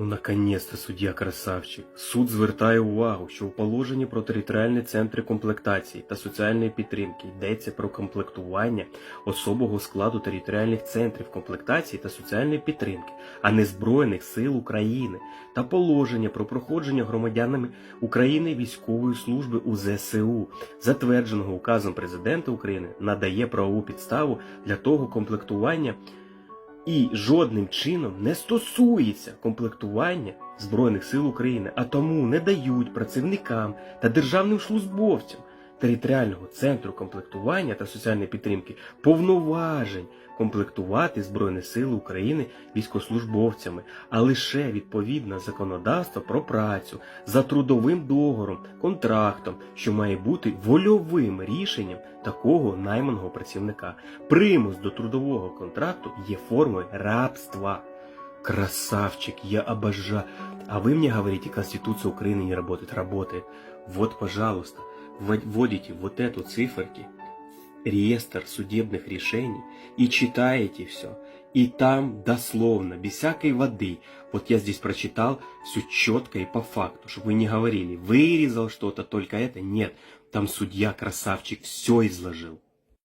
Ну, наконець-то суддя красавчик. Суд звертає увагу, що у положенні про територіальні центри комплектації та соціальної підтримки йдеться про комплектування особового складу територіальних центрів комплектації та соціальної підтримки, а не Збройних сил України, та положення про проходження громадянами України військової служби у ЗСУ, затвердженого указом президента України, надає правову підставу для того комплектування і жодним чином не стосується комплектування Збройних сил України, а тому не дають працівникам та державним службовцям територіального центру комплектування та соціальної підтримки повноважень комплектувати Збройні Сили України військовослужбовцями, а лише відповідне законодавство про працю за трудовим договором, контрактом, що має бути вольовим рішенням такого найманого працівника. Примус до трудового контракту є формою рабства. Красавчик, я обожаю. А вы мне говорите, Конституция Украины не работает. Работает. Вот, пожалуйста, вводите вот эту циферки, реестр судебных решений и читаете все. И там дословно, без всякой воды, вот я здесь прочитал все четко и по факту, чтобы вы не говорили, вырезал что-то, только это. Нет, там судья красавчик все изложил.